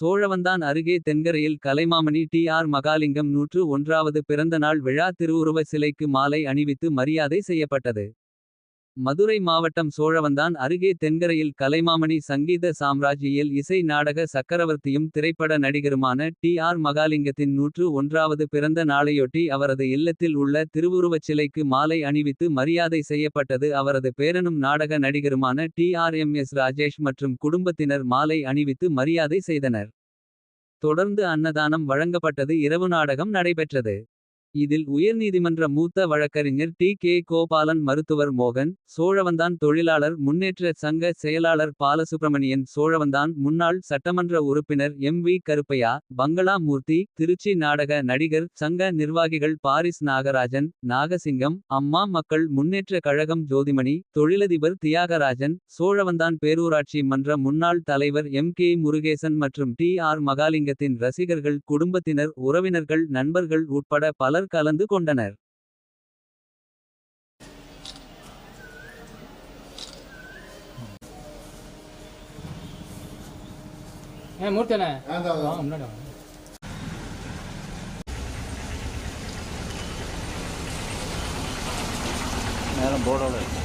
சோழவந்தான் அருகே தென்கரையில் Kalaimamani T R Mahalingam நூற்று ஒன்றாவது பிறந்தநாள் விழா திருவுருவ சிலைக்கு மாலை அணிவித்து மரியாதை செய்யப்பட்டது. மதுரை மாவட்டம் சோழவந்தான் அருகே தென்கரையில் கலைமாமணி சங்கீத சாம்ராஜ்யியல் இசை நாடக சக்கரவர்த்தியும் திரைப்பட நடிகருமான டி ஆர் மகாலிங்கத்தின் நூற்று ஒன்றாவது பிறந்த நாளையொட்டி அவரது இல்லத்தில் உள்ள திருவுருவச் சிலைக்கு மாலை அணிவித்து மரியாதை செய்யப்பட்டது அவரது பேரனும் நாடக நடிகருமான T R M S Rajesh மற்றும் குடும்பத்தினர் மாலை அணிவித்து மரியாதை செய்தனர். தொடர்ந்து அன்னதானம் வழங்கப்பட்டது இரவு நாடகம் நடைபெற்றது. இதில் உயர்நீதிமன்ற மூத்த வழக்கறிஞர் டி கே கோபாலன் மருத்துவர் மோகன். சோழவந்தான் தொழிலாளர் முன்னேற்ற சங்க செயலாளர் பாலசுப்பிரமணியன் சோழவந்தான் முன்னாள் சட்டமன்ற உறுப்பினர் எம் வி கருப்பையா. பங்களா மூர்த்தி திருச்சி நாடக நடிகர் சங்க நிர்வாகிகள் பாரிஸ் நாகராஜன். நாகசிங்கம் அம்மா மக்கள் முன்னேற்ற கழகம் ஜோதிமணி. தொழிலதிபர் தியாகராஜன் சோழவந்தான் பேரூராட்சி மன்ற முன்னாள் தலைவர் எம் கே முருகேசன் மற்றும் டி ஆர் மகாலிங்கத்தின் ரசிகர்கள் குடும்பத்தினர் உறவினர்கள் நண்பர்கள் உட்பட பலர் கலந்து கொண்டனர். மூர்த்தனே. முன்னாடி நேரம் போர்டோட இருக்கு.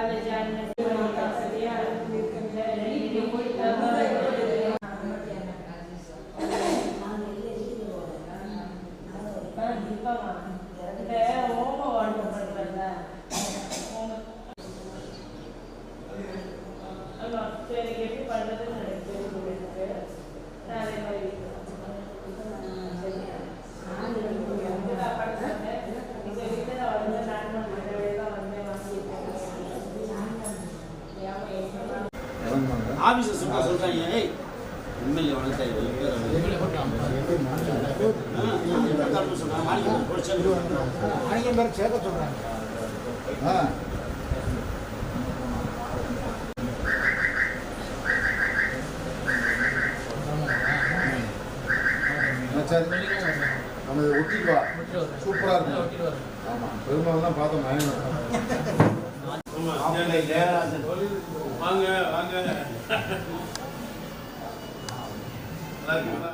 través ya ஆபீஸ் சும்மா சொல்றாங்க ஏய் எம்எல்ஏ வளர்த்தா இவ்வளவு பேர் சேர்க்க சொல்றாங்க. ஆ. ஆ, சரி நம்ம இதை ஒட்டிட்டு வா. சூப்பரா இருக்கும். ஆமா பெருமாள் தான் பார்த்தோம் வாங்க வாங்க நல்லா இருக்குங்களா